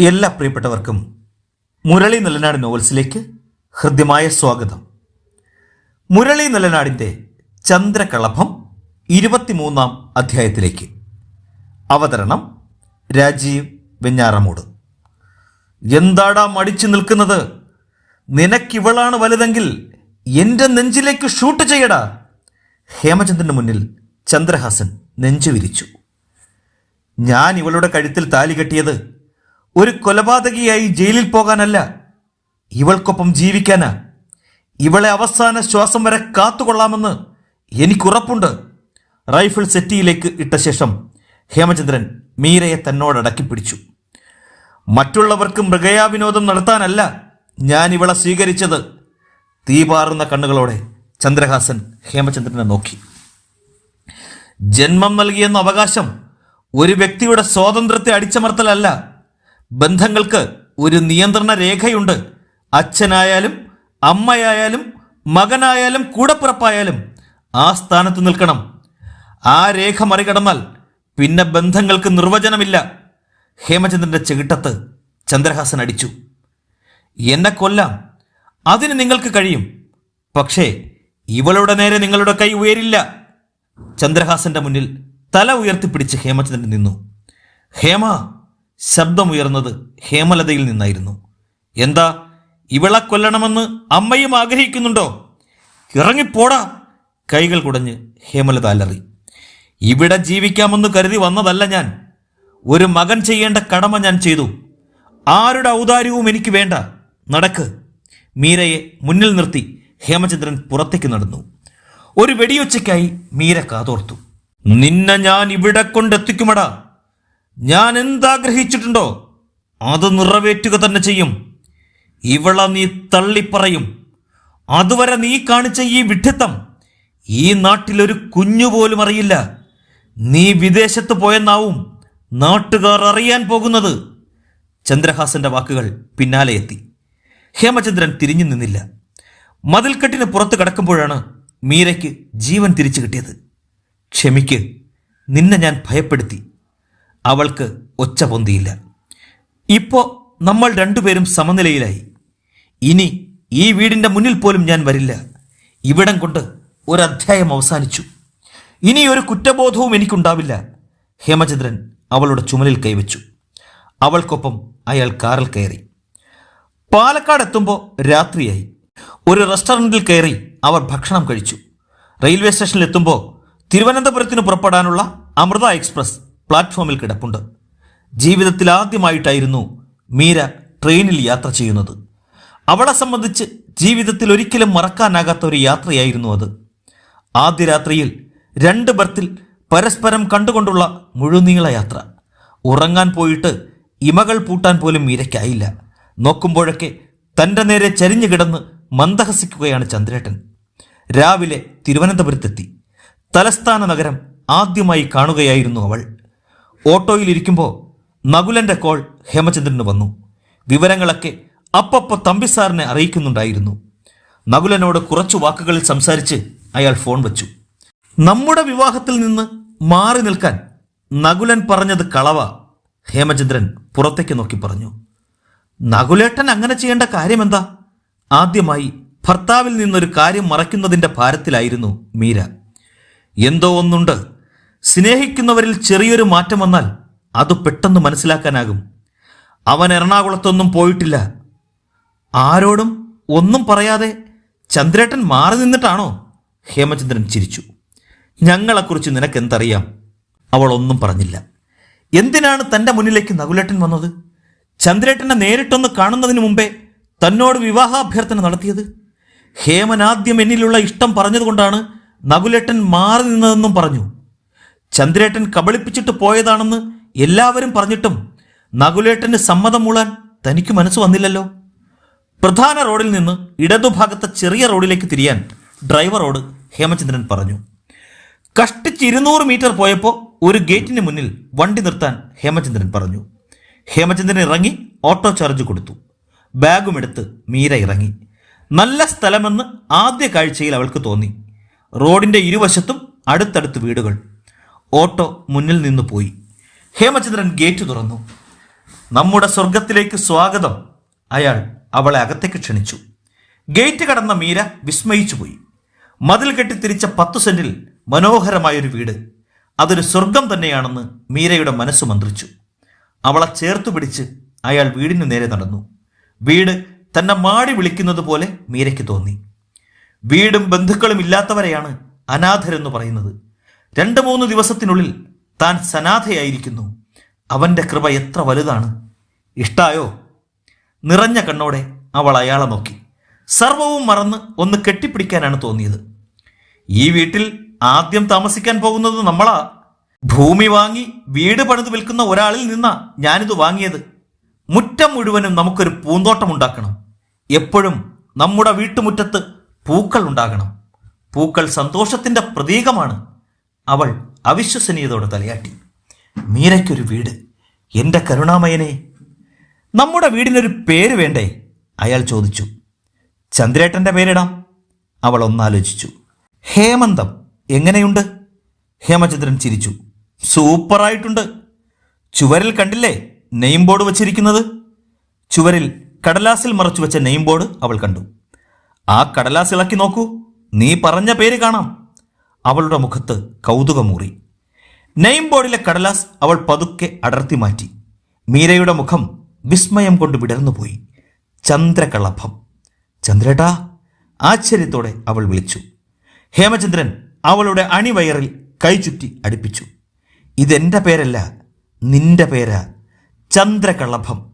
എല്ലാ പ്രിയപ്പെട്ടവർക്കും മുരളി നിലനാട് നോവൽസിലേക്ക് ഹൃദ്യമായ സ്വാഗതം. മുരളി നിലനാടിന്റെ ചന്ദ്രകളഭം ഇരുപത്തിമൂന്നാം അധ്യായത്തിലേക്ക്. അവതരണം രാജീവ് വെഞ്ഞാറമൂട്. എന്താടാ മടിച്ചു നിൽക്കുന്നത്? നിനക്കിവളാണ് വലുതെങ്കിൽ എന്റെ നെഞ്ചിലേക്ക് ഷൂട്ട് ചെയ്യടാ. ഹേമചന്ദ്രന് മുന്നിൽ ചന്ദ്രഹാസൻ നെഞ്ചു വിരിച്ചു. ഞാൻ ഇവളുടെ കഴുത്തിൽ താലി കെട്ടിയത് ഒരു കൊലപാതകിയായി ജയിലിൽ പോകാനല്ല ഇവൾക്കൊപ്പം ജീവിക്കാനാ. ഇവളെ അവസാന ശ്വാസം വരെ കാത്തുകൊള്ളാമെന്ന് എനിക്കുറപ്പുണ്ട്. റൈഫിൾ സെറ്റിയിലേക്ക് ഇട്ട ശേഷം ഹേമചന്ദ്രൻ മീരയെ തന്നോടടക്കി പിടിച്ചു. മറ്റുള്ളവർക്ക് മൃഗയാവിനോദം നടത്താനല്ല ഞാൻ ഇവളെ സ്വീകരിച്ചത്. തീപാറുന്ന കണ്ണുകളോടെ ചന്ദ്രഹാസൻ ഹേമചന്ദ്രനെ നോക്കി. ജന്മം നൽകിയെന്ന അവകാശം ഒരു വ്യക്തിയുടെ സ്വാതന്ത്ര്യത്തെ അടിച്ചമർത്തലല്ല ബന്ധങ്ങൾക്ക് ഒരു നിയന്ത്രണ രേഖയുണ്ട്. അച്ഛനായാലും അമ്മയായാലും മകനായാലും കൂടപ്പിറപ്പായാലും ആ സ്ഥാനത്ത് നിൽക്കണം. ആ രേഖ മറികടന്നാൽ പിന്നെ ബന്ധങ്ങൾക്ക് നിർവചനമില്ല. ഹേമചന്ദ്രന്റെ ചെകിട്ടത്ത് ചന്ദ്രഹാസൻ അടിച്ചു. എന്നെ കൊല്ലാം. അതിന് നിങ്ങൾക്ക് കഴിയും. പക്ഷേ ഇവളുടെ നേരെ നിങ്ങളുടെ കൈ ഉയരില്ല. ചന്ദ്രഹാസന്റെ മുന്നിൽ തല ഉയർത്തിപ്പിടിച്ച് ഹേമചന്ദ്രൻ നിന്നു. ഹേമ ശബ്ദമുയർന്നത് ഹേമലതയിൽ നിന്നായിരുന്നു. എന്താ ഇവളെ കൊല്ലണമെന്ന് അമ്മയും ആഗ്രഹിക്കുന്നുണ്ടോ? ഇറങ്ങിപ്പോടാ കൈകൾ കുടഞ്ഞ് ഹേമലത അലറി. ഇവിടെ ജീവിക്കാമെന്ന് കരുതി വന്നതല്ല ഞാൻ. ഒരു മകൻ ചെയ്യേണ്ട കടമ ഞാൻ ചെയ്തു. ആരുടെ ഔദാര്യവും എനിക്ക് വേണ്ട. നടക്ക്. മീരയെ മുന്നിൽ നിർത്തി ഹേമചന്ദ്രൻ പുറത്തേക്ക് നടന്നു. ഒരു വെടിയൊച്ചയ്ക്കായി മീര കാതോർത്തു. നിന്നെ ഞാൻ ഇവിടെ കൊണ്ടെത്തിക്കുമടാ. ഞാൻ എന്താഗ്രഹിച്ചിട്ടുണ്ടോ അത് നിറവേറ്റുക തന്നെ ചെയ്യും. ഇവള നീ തള്ളിപ്പറയും. അതുവരെ നീ കാണിച്ച ഈ വിഡ്ഢിത്തം ഈ നാട്ടിലൊരു കുഞ്ഞു പോലും അറിയില്ല. നീ വിദേശത്ത് പോയെന്നാവും നാട്ടുകാർ അറിയാൻ പോകുന്നത്. ചന്ദ്രഹാസന്റെ വാക്കുകൾ പിന്നാലെ എത്തി. ഹേമചന്ദ്രൻ തിരിഞ്ഞു നിന്നില്ല. മതിൽക്കെട്ടിന് പുറത്ത് കടക്കുമ്പോഴാണ് മീരയ്ക്ക് ജീവൻ തിരിച്ചു കിട്ടിയത്. ക്ഷമിക്ക് നിന്നെ ഞാൻ ഭയപ്പെടുത്തി. അവൾക്ക് ഒച്ച പൊന്തിയില്ല. ഇപ്പോൾ നമ്മൾ രണ്ടുപേരും സമനിലയിലായി. ഇനി ഈ വീടിന്റെ മുന്നിൽ പോലും ഞാൻ വരില്ല. ഇവിടം കൊണ്ട് ഒരധ്യായം അവസാനിച്ചു. ഇനി ഒരു കുറ്റബോധവും എനിക്കുണ്ടാവില്ല. ഹേമചന്ദ്രൻ അവളുടെ ചുമലിൽ കൈവച്ചു. അവൾക്കൊപ്പം അയാൾ കാറിൽ കയറി. പാലക്കാട് എത്തുമ്പോൾ രാത്രിയായി. ഒരു റെസ്റ്റോറന്റിൽ കയറി അവർ ഭക്ഷണം കഴിച്ചു. റെയിൽവേ സ്റ്റേഷനിൽ എത്തുമ്പോൾ തിരുവനന്തപുരത്തിന് പുറപ്പെടാനുള്ള അമൃത എക്സ്പ്രസ് പ്ലാറ്റ്ഫോമിൽ കിടപ്പുണ്ട്. ജീവിതത്തിൽ ആദ്യമായിട്ടായിരുന്നു മീര ട്രെയിനിൽ യാത്ര ചെയ്യുന്നത്. അവളെ സംബന്ധിച്ച് ജീവിതത്തിൽ ഒരിക്കലും മറക്കാനാകാത്ത ഒരു യാത്രയായിരുന്നു അത്. ആദ്യ രാത്രിയിൽ രണ്ട് ബർത്തിൽ പരസ്പരം കണ്ടുകൊണ്ടുള്ള മുഴുനീള യാത്ര. ഉറങ്ങാൻ പോയിട്ട് ഇമകൾ പൂട്ടാൻ പോലും മീരയ്ക്കായില്ല. നോക്കുമ്പോഴൊക്കെ തന്റെ നേരെ ചരിഞ്ഞു കിടന്ന് മന്ദഹസിക്കുകയാണ് ചന്ദ്രേട്ടൻ. രാവിലെ തിരുവനന്തപുരത്തെത്തി. തലസ്ഥാന നഗരം ആദ്യമായി കാണുകയായിരുന്നു അവൾ. ഓട്ടോയിലിരിക്കുമ്പോൾ നകുലന്റെ കോൾ ഹേമചന്ദ്രന് വന്നു. വിവരങ്ങളൊക്കെ അപ്പപ്പ തമ്പിസാറിനെ അറിയിക്കുന്നുണ്ടായിരുന്നു. നകുലനോട് കുറച്ചു വാക്കുകളിൽ സംസാരിച്ച് അയാൾ ഫോൺ വച്ചു. നമ്മുടെ വിവാഹത്തിൽ നിന്ന് മാറി നിൽക്കാൻ നകുലൻ പറഞ്ഞത് കളവ ഹേമചന്ദ്രൻ പുറത്തേക്ക് നോക്കി പറഞ്ഞു. നകുലേട്ടൻ അങ്ങനെ ചെയ്യേണ്ട കാര്യമെന്താ? ആദ്യമായി ഭർത്താവിൽ നിന്നൊരു കാര്യം മറയ്ക്കുന്നതിന്റെ ഭാരത്തിലായിരുന്നു മീര. എന്തോ ഒന്നുണ്ട് സ്നേഹിക്കുന്നവരിൽ ചെറിയൊരു മാറ്റം വന്നാൽ അത് പെട്ടെന്ന് മനസ്സിലാക്കാനാകും. അവൻ എറണാകുളത്തൊന്നും പോയിട്ടില്ല. ആരോടും ഒന്നും പറയാതെ ചന്ദ്രേട്ടൻ മാറി നിന്നിട്ടാണോ? ഹേമചന്ദ്രൻ ചിരിച്ചു. ഞങ്ങളെക്കുറിച്ച് നിനക്കെന്തറിയാം? അവൾ ഒന്നും പറഞ്ഞില്ല. എന്തിനാണ് തന്റെ മുന്നിലേക്ക് നകുലേട്ടൻ വന്നത്? ചന്ദ്രേട്ടനെ നേരിട്ടൊന്ന് കാണുന്നതിന് മുമ്പേ തന്നോട് വിവാഹാഭ്യർത്ഥന നടത്തിയത്? ഹേമൻ ആദ്യം എന്നിലുള്ള ഇഷ്ടം പറഞ്ഞതുകൊണ്ടാണ് നകുലേട്ടൻ മാറി നിന്നതെന്നും പറഞ്ഞു. ചന്ദ്രേട്ടൻ കബളിപ്പിച്ചിട്ട് പോയതാണെന്ന് എല്ലാവരും പറഞ്ഞിട്ടും നകുലേട്ടന് സമ്മതം മൂളാൻ തനിക്ക് മനസ്സ് വന്നില്ലല്ലോ. പ്രധാന റോഡിൽ നിന്ന് ഇടതുഭാഗത്തെ ചെറിയ റോഡിലേക്ക് തിരിയാൻ ഡ്രൈവറോട് ഹേമചന്ദ്രൻ പറഞ്ഞു. കഷ്ടിച്ച് ഇരുന്നൂറ് മീറ്റർ പോയപ്പോൾ ഒരു ഗേറ്റിന് മുന്നിൽ വണ്ടി നിർത്താൻ ഹേമചന്ദ്രൻ പറഞ്ഞു. ഹേമചന്ദ്രൻ ഇറങ്ങി ഓട്ടോ ചാർജ് കൊടുത്തു. ബാഗും എടുത്ത് മീര ഇറങ്ങി. നല്ല സ്ഥലമെന്ന് ആദ്യ കാഴ്ചയിൽ അവൾക്ക് തോന്നി. റോഡിന്റെ ഇരുവശത്തും അടുത്തടുത്ത് വീടുകൾ. ഓട്ടോ മുന്നിൽ നിന്ന് പോയി. ഹേമചന്ദ്രൻ ഗേറ്റ് തുറന്നു. നമ്മുടെ സ്വർഗത്തിലേക്ക് സ്വാഗതം. അയാൾ അവളെ അകത്തേക്ക് ക്ഷണിച്ചു. ഗേറ്റ് കടന്ന മീര വിസ്മയിച്ചു പോയി. മതിൽ കെട്ടി തിരിച്ച പത്തു സെന്റിൽ മനോഹരമായൊരു വീട്. അതൊരു സ്വർഗം തന്നെയാണെന്ന് മീരയുടെ മനസ്സ് മന്ത്രിച്ചു. അവളെ ചേർത്തു പിടിച്ച് അയാൾ വീടിനു നേരെ നടന്നു. വീട് തന്നെ മാടി വിളിക്കുന്നത് പോലെ മീരയ്ക്ക് തോന്നി. വീടും ബന്ധുക്കളും ഇല്ലാത്തവരെയാണ് അനാഥരെന്ന് പറയുന്നത്. രണ്ട് മൂന്ന് ദിവസത്തിനുള്ളിൽ താൻ സനാഥയായിരിക്കുന്നു. അവന്റെ കൃപ എത്ര വലുതാണ്. ഇഷ്ടായോ? നിറഞ്ഞ കണ്ണോടെ അവൾ അയാളെ നോക്കി. സർവവും മറന്ന് ഒന്ന് കെട്ടിപ്പിടിക്കാനാണ് തോന്നിയത്. ഈ വീട്ടിൽ ആദ്യം താമസിക്കാൻ പോകുന്നത് നമ്മളാ. ഭൂമി വാങ്ങി വീട് പണിത് വിൽക്കുന്ന ഒരാളിൽ നിന്നാ ഞാനിത് വാങ്ങിയത്. മുറ്റം മുഴുവനും നമുക്കൊരു പൂന്തോട്ടം ഉണ്ടാക്കണം. എപ്പോഴും നമ്മുടെ വീട്ടുമുറ്റത്ത് പൂക്കൾ ഉണ്ടാകണം. പൂക്കൾ സന്തോഷത്തിന്റെ പ്രതീകമാണ്. അവൾ അവിശ്വസനീയതയോടെ തലയാട്ടി. മീരയ്ക്കൊരു വീട്. എന്റെ കരുണാമയനെ. നമ്മുടെ വീടിനൊരു പേര് വേണ്ടേ? അയാൾ ചോദിച്ചു. ചന്ദ്രേട്ടന്റെ പേരിടാം. അവൾ ഒന്നാലോചിച്ചു. ഹേമന്തം. എങ്ങനെയുണ്ട്? ഹേമചന്ദ്രൻ ചിരിച്ചു. സൂപ്പറായിട്ടുണ്ട്. ചുവരിൽ കണ്ടില്ലേ നെയിം ബോർഡ് വച്ചിരിക്കുന്നത്? ചുവരിൽ കടലാസിൽ മറച്ചു വെച്ച നെയിം ബോർഡ് അവൾ കണ്ടു. ആ കടലാസ് ഇളക്കി നോക്കൂ. നീ പറഞ്ഞ പേര് കാണാം. അവളുടെ മുഖത്ത് കൗതുകമൂറി. നെയിം ബോർഡിലെ കടലാസ് അവൾ പതുക്കെ അടർത്തി മാറ്റി. മീരയുടെ മുഖം വിസ്മയം കൊണ്ട് വിടർന്നുപോയി. ചന്ദ്രകളഭം. ചന്ദ്രേട്ടാ ആശ്ചര്യത്തോടെ അവൾ വിളിച്ചു. ഹേമചന്ദ്രൻ അവളുടെ അണിവയറിൽ കൈചുറ്റി അടുപ്പിച്ചു. ഇതെന്റെ പേരല്ല നിന്റെ പേരാ ചന്ദ്രകളഭം.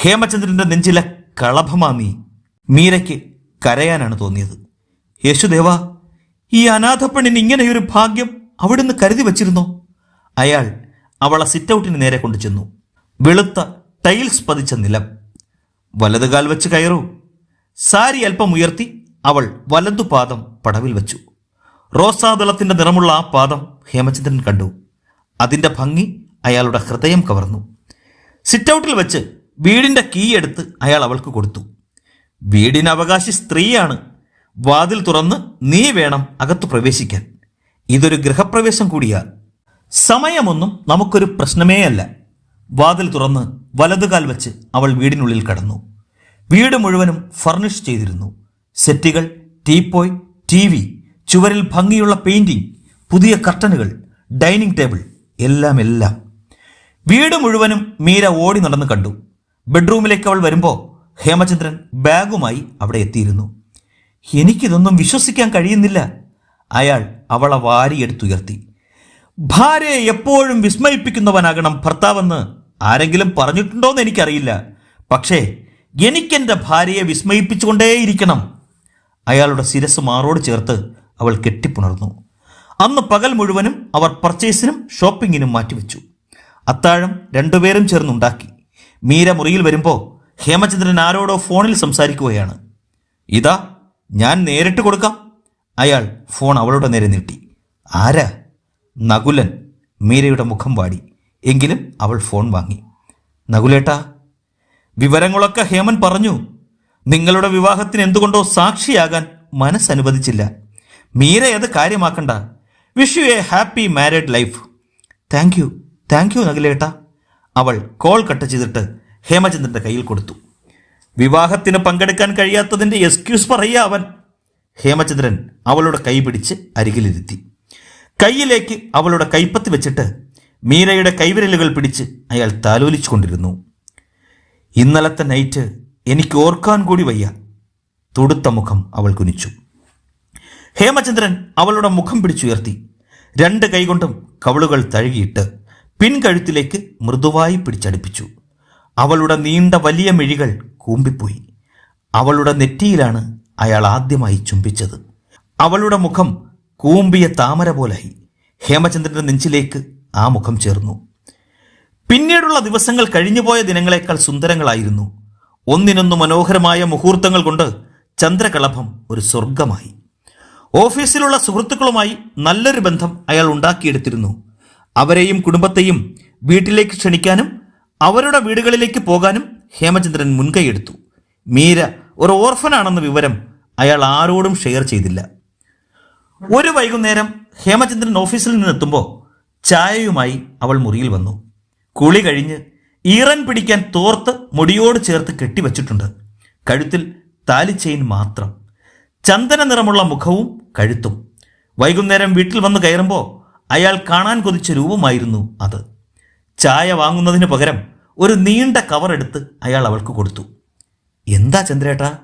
ഹേമചന്ദ്രന്റെ നെഞ്ചിലെ കളഭമാ നീ. മീരയ്ക്ക് കരയാനാണ് തോന്നിയത്. യേശുദേവ ഈ അനാഥപ്പെണ്ണിന് ഇങ്ങനെയൊരു ഭാഗ്യം അവിടുന്ന് കരുതി വച്ചിരുന്നോ? അയാൾ അവളെ സിറ്റൗട്ടിന് നേരെ കൊണ്ടു ചെന്നു വെളുത്ത ടൈൽസ് പതിച്ച നിലം. വലതുകാൽ വെച്ച് കയറൂ. സാരി അല്പം ഉയർത്തി അവൾ വലതു പാദം പടവിൽ വെച്ചു. റോസാദളത്തിന്റെ നിറമുള്ള ആ പാദം ഹേമചന്ദ്രൻ കണ്ടു. അതിന്റെ ഭംഗി അയാളുടെ ഹൃദയം കവർന്നു. സിറ്റൗട്ടിൽ വെച്ച് വീടിന്റെ കീ എടുത്ത് അയാൾ അവൾക്ക് കൊടുത്തു. വീടിന് അവകാശി സ്ത്രീയാണ് വാതിൽ തുറന്ന് നീ വേണം അകത്തു പ്രവേശിക്കാൻ. ഇതൊരു ഗൃഹപ്രവേശം കൂടിയാ സമയമൊന്നും നമുക്കൊരു പ്രശ്നമേ അല്ല. വാതിൽ തുറന്ന് വലതുകാൽ വെച്ച് അവൾ വീടിനുള്ളിൽ കടന്നു. വീട് മുഴുവനും ഫർണിഷ് ചെയ്തിരുന്നു. സെറ്റുകൾ ടീപ്പോയ് ടി വി ചുവരിൽ ഭംഗിയുള്ള പെയിന്റിംഗ് പുതിയ കർട്ടനുകൾ ഡൈനിങ് ടേബിൾ എല്ലാം എല്ലാം. വീട് മുഴുവനും മീര ഓടി നടന്ന് കണ്ടു. ബെഡ്റൂമിലേക്ക് അവൾ വരുമ്പോൾ ഹേമചന്ദ്രൻ ബാഗുമായി അവിടെ എത്തിയിരുന്നു. എനിക്കിതൊന്നും വിശ്വസിക്കാൻ കഴിയുന്നില്ല. അയാൾ അവളെ വാരിയെടുത്തുയർത്തി. ഭാര്യയെ എപ്പോഴും വിസ്മയിപ്പിക്കുന്നവനാകണം ഭർത്താവെന്ന് ആരെങ്കിലും പറഞ്ഞിട്ടുണ്ടോയെന്ന് എനിക്കറിയില്ല. പക്ഷേ എനിക്കെന്റെ ഭാര്യയെ വിസ്മയിപ്പിച്ചുകൊണ്ടേയിരിക്കണം. അയാളുടെ ശിരസ് മാറോട് ചേർത്ത് അവൾ കെട്ടിപ്പുണർന്നു. അന്ന് പകൽ മുഴുവനും അവർ പർച്ചേസിനും ഷോപ്പിങ്ങിനും മാറ്റിവെച്ചു. അത്താഴം രണ്ടുപേരും ചേർന്നുണ്ടാക്കി. മീര മുറിയിൽ വരുമ്പോൾ ഹേമചന്ദ്രൻ ആരോടോ ഫോണിൽ സംസാരിക്കുകയാണ്. ഇതാ ഞാൻ നേരിട്ട് കൊടുക്കാം. അയാൾ ഫോൺ അവളുടെ നേരെ നീട്ടി. ആരാ? നകുലൻ മീരയുടെ മുഖം വാടി. എങ്കിലും അവൾ ഫോൺ വാങ്ങി. നകുലേട്ടാ വിവരങ്ങളൊക്കെ ഹേമൻ പറഞ്ഞു. നിങ്ങളുടെ വിവാഹത്തിന് എന്തുകൊണ്ടോ സാക്ഷിയാകാൻ മനസ്സനുവദിച്ചില്ല. മീര അത് കാര്യമാക്കണ്ട. Wish you a happy married life thank you thank you നകുലേട്ടാ. അവൾ കോൾ കട്ട് ചെയ്തിട്ട് ഹേമചന്ദ്രന്റെ കയ്യിൽ കൊടുത്തു. വിവാഹത്തിന് പങ്കെടുക്കാൻ കഴിയാത്തതിന്റെ എക്സ്ക്യൂസ് പറയുക അവൻ. ഹേമചന്ദ്രൻ അവളുടെ കൈ പിടിച്ച് അരികിലിരുത്തി. കൈയിലേക്ക് അവളുടെ കൈപ്പത്തി വെച്ചിട്ട് മീരയുടെ കൈവിരലുകൾ പിടിച്ച് അയാൾ താലോലിച്ചു കൊണ്ടിരുന്നു ഇന്നലത്തെ നൈറ്റ് എനിക്ക് ഓർക്കാൻ കൂടി വയ്യ. തൊടുത്ത മുഖം അവൾ കുനിച്ചു. ഹേമചന്ദ്രൻ അവളുടെ മുഖം പിടിച്ചുയർത്തി. രണ്ട് കൈകൊണ്ടും കവളുകൾ തഴുകിയിട്ട് പിൻകഴുത്തിലേക്ക് മൃദുവായി പിടിച്ചടുപ്പിച്ചു. അവളുടെ നീണ്ട വലിയ മിഴികൾ കൂമ്പിപ്പോയി. അവളുടെ നെറ്റിയിലാണ് അയാൾ ആദ്യമായി ചുംബിച്ചത്. അവളുടെ മുഖം കൂമ്പിയ താമര പോലായി. ഹേമചന്ദ്രന്റെ നെഞ്ചിലേക്ക് ആ മുഖം ചേർന്നു. പിന്നീടുള്ള ദിവസങ്ങൾ കഴിഞ്ഞുപോയ ദിനങ്ങളെക്കാൾ സുന്ദരങ്ങളായിരുന്നു. ഒന്നിനൊന്നു മനോഹരമായ മുഹൂർത്തങ്ങൾ കൊണ്ട് ചന്ദ്രകളഭം ഒരു സ്വർഗമായി ഓഫീസിലുള്ള സുഹൃത്തുക്കളുമായി നല്ലൊരു ബന്ധം അയാൾ ഉണ്ടാക്കിയെടുത്തിരുന്നു. അവരെയും കുടുംബത്തെയും വീട്ടിലേക്ക് ക്ഷണിക്കാനും അവരുടെ വീടുകളിലേക്ക് പോകാനും ഹേമചന്ദ്രൻ മുൻകൈയെടുത്തു. മീര ഒരു ഓർഫനാണെന്ന വിവരം അയാൾ ആരോടും ഷെയർ ചെയ്തില്ല. ഒരു വൈകുന്നേരം ഹേമചന്ദ്രൻ ഓഫീസിൽ നിന്നെത്തുമ്പോൾ ചായയുമായി അവൾ മുറിയിൽ വന്നു. കുളി കഴിഞ്ഞ് ഈറൻ പിടിക്കാൻ തോർത്ത് മുടിയോട് ചേർത്ത് കെട്ടിവച്ചിട്ടുണ്ട്. കഴുത്തിൽ താലിച്ചെയിൻ ചെയിൻ മാത്രം. ചന്ദന നിറമുള്ള മുഖവും കഴുത്തും. വൈകുന്നേരം വീട്ടിൽ വന്ന് കയറുമ്പോൾ അയാൾ കാണാൻ കൊതിച്ച രൂപമായിരുന്നു അത്. ചായ വാങ്ങുന്നതിന് പകരം ഒരു നീണ്ട കവർ എടുത്ത് അയാൾ അവൾക്ക് കൊടുത്തു. എന്താ ചന്ദ്രേട്ടാ?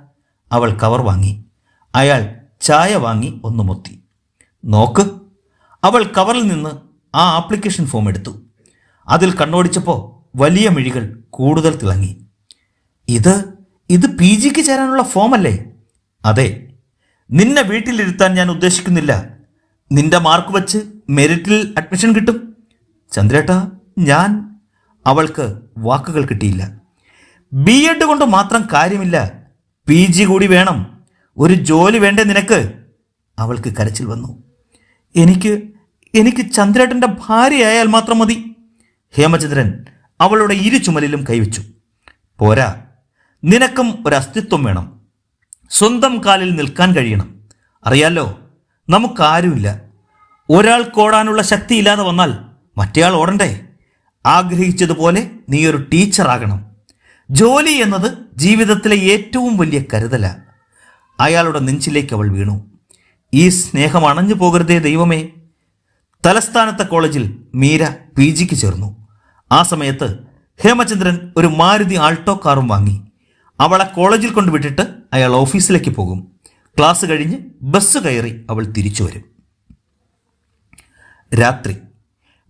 അവൾ കവർ വാങ്ങി. അയാൾ ചായ വാങ്ങി ഒന്ന് മുത്തി. നോക്ക്. അവൾ കവറിൽ നിന്ന് ആ ആപ്ലിക്കേഷൻ ഫോം എടുത്തു. അതിൽ കണ്ണോടിച്ചപ്പോൾ വലിയ മിഴികൾ കൂടുതൽ തിളങ്ങി. ഇത് ഇത് പി ജിക്ക് ചേരാനുള്ള ഫോമല്ലേ അതെ. നിന്നെ വീട്ടിലിരുത്താൻ ഞാൻ ഉദ്ദേശിക്കുന്നില്ല. നിന്റെ മാർക്ക് വച്ച് മെറിറ്റിൽ അഡ്മിഷൻ കിട്ടും. ചന്ദ്രേട്ടാ ഞാൻ അവൾക്ക് വാക്കുകൾ കിട്ടിയില്ല. ബി എഡ് കൊണ്ട് മാത്രം കാര്യമില്ല. പി ജി കൂടി വേണം. ഒരു ജോലി വേണ്ടേ നിനക്ക്? അവൾക്ക് കരച്ചിൽ വന്നു. എനിക്ക് എനിക്ക് ചന്ദ്രേട്ടന്റെ ഭാര്യയായാൽ മാത്രം മതി. ഹേമചന്ദ്രൻ അവളുടെ ഇരു ചുമലിലും കൈവച്ചു. പോരാ നിനക്കും ഒരു അസ്തിത്വം വേണം. സ്വന്തം കാലിൽ നിൽക്കാൻ കഴിയണം. അറിയാലോ നമുക്കാരുമില്ല. ഒരാൾ ഓടാനുള്ള ശക്തിയില്ലാതെ വന്നാൽ മറ്റേയാൾ ഓടണ്ടേ? ആഗ്രഹിച്ചതുപോലെ നീ ഒരു ടീച്ചറാകണം. ജോലി എന്നത് ജീവിതത്തിലെ ഏറ്റവും വലിയ കരുതല. അയാളുടെ നെഞ്ചിലേക്ക് അവൾ വീണു. ഈ സ്നേഹം അണഞ്ഞു പോകരുതേ ദൈവമേ. തലസ്ഥാനത്തെ കോളേജിൽ മീര പി ജിക്ക് ചേർന്നു. ആ സമയത്ത് ഹേമചന്ദ്രൻ ഒരു മാരുതി ആൾട്ടോ കാറും വാങ്ങി. അവളെ കോളേജിൽ കൊണ്ടുവിട്ടിട്ട് അയാൾ ഓഫീസിലേക്ക് പോകും. ക്ലാസ് കഴിഞ്ഞ് ബസ് കയറി അവൾ തിരിച്ചു വരും. രാത്രി.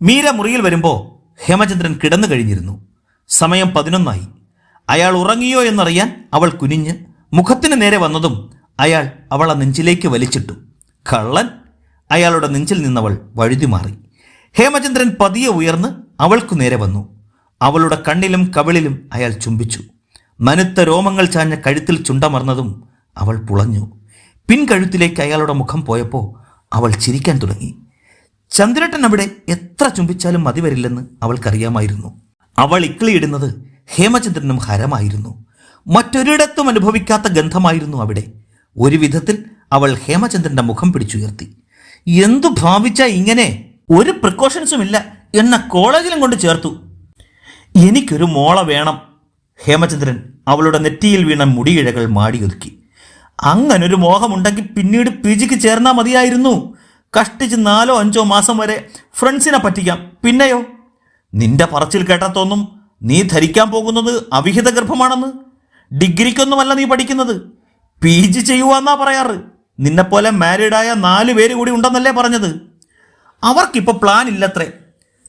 മീര മുറിയിൽ വരുമ്പോൾ ഹേമചന്ദ്രൻ കിടന്നു കഴിഞ്ഞിരുന്നു. സമയം പതിനൊന്നായി. അയാൾ ഉറങ്ങിയോ എന്നറിയാൻ അവൾ കുനിഞ്ഞ് മുഖത്തിന് നേരെ വന്നതും അയാൾ അവളെ നെഞ്ചിലേക്ക് വലിച്ചിട്ടു. കള്ളൻ! അയാളുടെ നെഞ്ചിൽ നിന്നവൾ വഴുതി മാറി. ഹേമചന്ദ്രൻ പതിയെ ഉയർന്ന് അവൾക്കു നേരെ വന്നു. അവളുടെ കണ്ണിലും കവിളിലും അയാൾ ചുംബിച്ചു. നനുത്ത രോമങ്ങൾ ചാഞ്ഞ കഴുത്തിൽ ചുണ്ടമർന്നതും അവൾ പുളഞ്ഞു. പിൻകഴുത്തിലേക്ക് അയാളുടെ മുഖം പോയപ്പോൾ അവൾ ചിരിക്കാൻ തുടങ്ങി. ചന്ദ്രേട്ടൻ അവിടെ എത്ര ചുംബിച്ചാലും മതി വരില്ലെന്ന് അവൾക്കറിയാമായിരുന്നു. അവൾ ഇക്കിളിയിടുന്നത് ഹേമചന്ദ്രനും ഹരമായിരുന്നു. മറ്റൊരിടത്തും അനുഭവിക്കാത്ത ഗന്ധമായിരുന്നു അവിടെ. ഒരു വിധത്തിൽ അവൾ ഹേമചന്ദ്രന്റെ മുഖം പിടിച്ചുയർത്തി. എന്തു ഭാവിച്ച ഇങ്ങനെ? ഒരു പ്രിക്കോഷൻസും ഇല്ല എന്ന കോളേജിലും കൊണ്ട് ചേർത്തു. എനിക്കൊരു മോള വേണം. ഹേമചന്ദ്രൻ അവളുടെ നെറ്റിയിൽ വീണ മുടിയിഴകൾ മാടിയൊതുക്കി. അങ്ങനൊരു മോഹമുണ്ടെങ്കിൽ പിന്നീട് പി ജിക്ക് ചേർന്നാൽ മതിയായിരുന്നു. കഷ്ടിച്ച് നാലോ അഞ്ചോ മാസം വരെ ഫ്രണ്ട്സിനെ പറ്റിക്കാം. പിന്നെയോ? നിന്റെ പറച്ചിൽ കേട്ടാ തോന്നും നീ ധരിക്കാൻ പോകുന്നത് അവിഹിത ഗർഭമാണെന്ന്? ഡിഗ്രിക്കൊന്നുമല്ല നീ പഠിക്കുന്നത്. പി ജി ചെയ്യുവാന്നാ പറയാറ്. നിന്നെപ്പോലെ മാരീഡായ നാല് പേര് കൂടി ഉണ്ടെന്നല്ലേ പറഞ്ഞത്. അവർക്കിപ്പോൾ പ്ലാൻ ഇല്ലത്രേ.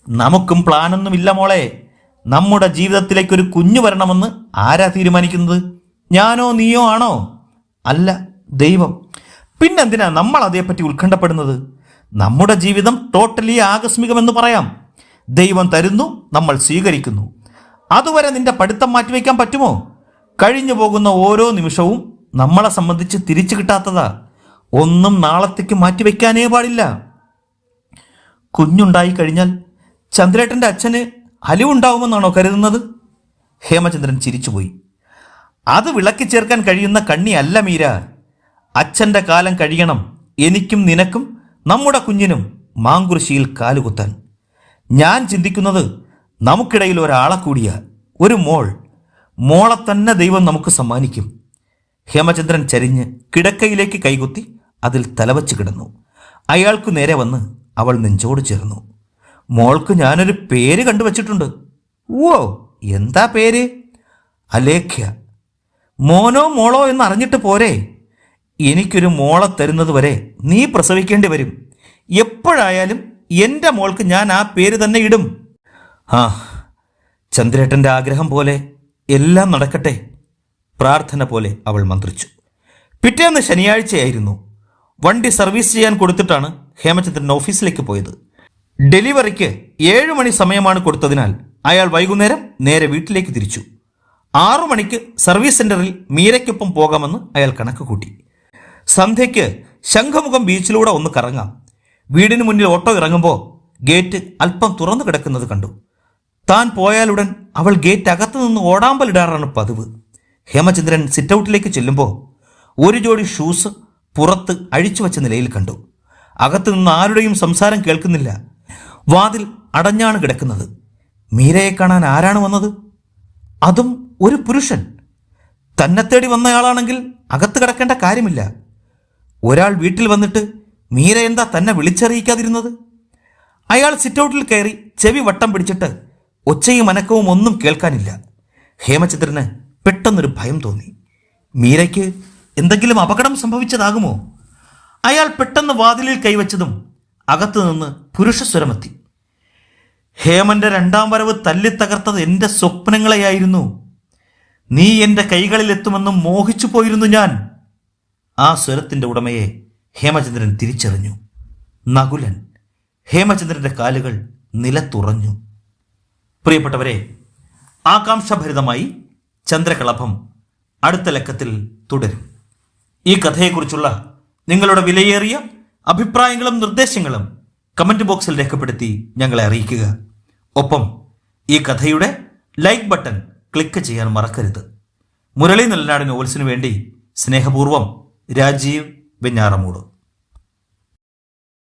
നമുക്കും പ്ലാനൊന്നും ഇല്ല മോളെ. നമ്മുടെ ജീവിതത്തിലേക്ക് ഒരു കുഞ്ഞു വരണമെന്ന് ആരാ തീരുമാനിക്കുന്നത്? ഞാനോ നീയോ ആണോ? അല്ല ദൈവം. പിന്നെന്തിനാ നമ്മൾ അതേപ്പറ്റി ഉത്കണ്ഠപ്പെടുന്നത്? നമ്മുടെ ജീവിതം ടോട്ടലി ആകസ്മികമെന്ന് പറയാം. ദൈവം തരുന്നു നമ്മൾ സ്വീകരിക്കുന്നു. അതുവരെ നിന്റെ പഠിത്തം മാറ്റിവെക്കാൻ പറ്റുമോ? കഴിഞ്ഞു പോകുന്ന ഓരോ നിമിഷവും നമ്മളെ സംബന്ധിച്ച് തിരിച്ചു കിട്ടാത്തതാ. ഒന്നും നാളത്തേക്ക് മാറ്റിവെക്കാനേ പാടില്ല. കുഞ്ഞുണ്ടായി കഴിഞ്ഞാൽ ചന്ദ്രേട്ടന്റെ അച്ഛന് അലിവുണ്ടാവുമെന്നാണോ കരുതുന്നത്? ഹേമചന്ദ്രൻ ചിരിച്ചുപോയി. അത് വിളക്കി ചേർക്കാൻ കഴിയുന്ന കണ്ണിയല്ല മീര. അച്ഛന്റെ കാലം കഴിയണം. എനിക്കും നിനക്കും നമ്മുടെ കുഞ്ഞിനും മാങ്കുറിശിയിൽ കാലുകുത്താൻ. ഞാൻ ചിന്തിക്കുന്നത് നമുക്കിടയിൽ ഒരാളെ കൂടിയ ഒരു മോൾ മോളെ തന്നെ ദൈവം നമുക്ക് സമ്മാനിക്കും. ഹേമചന്ദ്രൻ ചരിഞ്ഞ് കിടക്കയിലേക്ക് കൈകുത്തി അതിൽ തലവച്ച് കിടന്നു. അയാൾക്കു നേരെ വന്ന് അവൾ നെഞ്ചോട് ചേർന്നു. മോൾക്ക് ഞാനൊരു പേര് കണ്ടുവച്ചിട്ടുണ്ട്. ഓ എന്താ പേര്? അലേഖ്യ. മോനോ മോളോ എന്ന് അറിഞ്ഞിട്ട് പോരെ? എനിക്കൊരു മോളെ തരുന്നത് വരെ നീ പ്രസവിക്കേണ്ടി വരും. എപ്പോഴായാലും എന്റെ മോൾക്ക് ഞാൻ ആ പേര് തന്നെ ഇടും. ആ ചന്ദ്രേട്ടന്റെ ആഗ്രഹം പോലെ എല്ലാം നടക്കട്ടെ പ്രാർത്ഥന പോലെ അവൾ മന്ത്രിച്ചു. പിറ്റേന്ന് ശനിയാഴ്ചയായിരുന്നു. വണ്ടി സർവീസ് ചെയ്യാൻ കൊടുത്തിട്ടാണ് ഹേമചന്ദ്രൻ ഓഫീസിലേക്ക് പോയത്. ഡെലിവറിക്ക് ഏഴ് മണി സമയമാണ് കൊടുത്തതിനാൽ അയാൾ വൈകുന്നേരം നേരെ വീട്ടിലേക്ക് തിരിച്ചു. ആറു മണിക്ക് സർവീസ് സെന്ററിൽ മീരയ്ക്കൊപ്പം പോകാമെന്ന് അയാൾ കണക്ക് കൂട്ടി. സന്ധ്യയ്ക്ക് ശംഖമുഖം ബീച്ചിലൂടെ ഒന്ന് കറങ്ങാം. വീടിന് മുന്നിൽ ഓട്ടോ ഇറങ്ങുമ്പോൾ ഗേറ്റ് അല്പം തുറന്നു കിടക്കുന്നത് കണ്ടു. താൻ പോയാലുടൻ അവൾ ഗേറ്റ് അകത്തു നിന്ന് ഓടാമ്പലിടാറാണ് പതിവ്. ഹേമചന്ദ്രൻ സിറ്റൗട്ടിലേക്ക് ചെല്ലുമ്പോൾ ഒരു ജോഡി ഷൂസ് പുറത്ത് അഴിച്ചു വച്ച നിലയിൽ കണ്ടു. അകത്തു നിന്ന് ആരുടെയും സംസാരം കേൾക്കുന്നില്ല. വാതിൽ അടഞ്ഞാണ് കിടക്കുന്നത്. മീരയെ കാണാൻ ആരാണ് വന്നത്? അതും ഒരു പുരുഷൻ. തന്നെ തേടി വന്നയാളാണെങ്കിൽ അകത്ത് കിടക്കേണ്ട കാര്യമില്ല. ഒരാൾ വീട്ടിൽ വന്നിട്ട് മീര എന്താ തന്നെ വിളിച്ചറിയിക്കാതിരുന്നത്? അയാൾ സിറ്റൗട്ടിൽ കയറി ചെവി വട്ടം പിടിച്ചിട്ട് ഒച്ചയും അനക്കവും ഒന്നും കേൾക്കാനില്ല. ഹേമചന്ദ്രന് പെട്ടെന്നൊരു ഭയം തോന്നി. മീരയ്ക്ക് എന്തെങ്കിലും അപകടം സംഭവിച്ചതാകുമോ? അയാൾ പെട്ടെന്ന് വാതിലിൽ കൈവച്ചതും അകത്തു നിന്ന് പുരുഷസ്വരമെത്തി ഹേമന്റെ രണ്ടാം വരവ് തല്ലിത്തകർത്തത് എന്റെ സ്വപ്നങ്ങളെയായിരുന്നു. നീ എന്റെ കൈകളിലെത്തുമെന്നും മോഹിച്ചു പോയിരുന്നു ഞാൻ. ആ സ്വരത്തിന്റെ ഉടമയെ ഹേമചന്ദ്രൻ തിരിച്ചറിഞ്ഞു. നകുലൻ ഹേമചന്ദ്രന്റെ കാലുകൾ നിലത്തുറഞ്ഞു. പ്രിയപ്പെട്ടവരെ ആകാംക്ഷഭരിതമായി ചന്ദ്രകളഭം അടുത്ത ലക്കത്തിൽ തുടരും. ഈ കഥയെക്കുറിച്ചുള്ള നിങ്ങളുടെ വിലയേറിയ അഭിപ്രായങ്ങളും നിർദ്ദേശങ്ങളും കമന്റ് ബോക്സിൽ രേഖപ്പെടുത്തി ഞങ്ങളെ അറിയിക്കുക. ഒപ്പം ഈ കഥയുടെ ലൈക്ക് ബട്ടൺ ക്ലിക്ക് ചെയ്യാൻ മറക്കരുത്. മുരളി നെല്ലനാട് നോവൽസിനു വേണ്ടി സ്നേഹപൂർവം രാജീവ് വെഞ്ഞാറമൂട്.